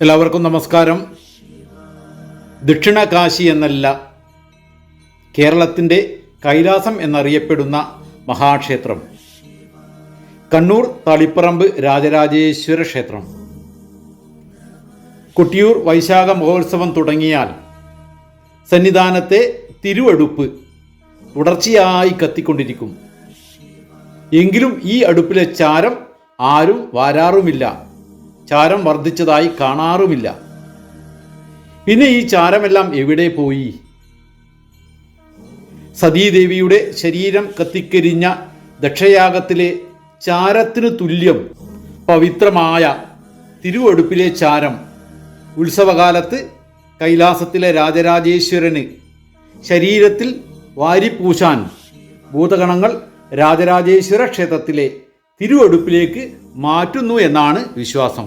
എല്ലാവർക്കും നമസ്കാരം. ദക്ഷിണകാശി എന്നല്ല കേരളത്തിന്റെ കൈലാസം എന്നറിയപ്പെടുന്ന മഹാക്ഷേത്രം. കണ്ണൂർ തളിപ്പറമ്പ് രാജരാജേശ്വര ക്ഷേത്രം. കൊട്ടിയൂർ വൈശാഖ മഹോത്സവം തുടങ്ങിയാൽ സന്നിധാനത്തെ തിരുവടുപ്പ് തുടർച്ചയായി കത്തിക്കൊണ്ടിരിക്കും. എങ്കിലും ഈ അടുപ്പിലെ ചാരം ആരും വാരാറുമില്ല. ചാരം വർദ്ധിച്ചതായി കാണാറുമില്ല. പിന്നെ ഈ ചാരമെല്ലാം എവിടെ പോയി? സതീദേവിയുടെ ശരീരം കത്തിക്കരിഞ്ഞ ദക്ഷയാഗത്തിലെ ചാരത്തിനു തുല്യം പവിത്രമായ തിരുവടുപ്പിലെ ചാരം ഉത്സവകാലത്ത് കൈലാസത്തിലെ രാജരാജേശ്വരന് ശരീരത്തിൽ വാരിപ്പൂശാൻ ഭൂതഗണങ്ങൾ രാജരാജേശ്വര ക്ഷേത്രത്തിലെ തിരുവടുപ്പിലേക്ക് മാറ്റുന്നു എന്നാണ് വിശ്വാസം.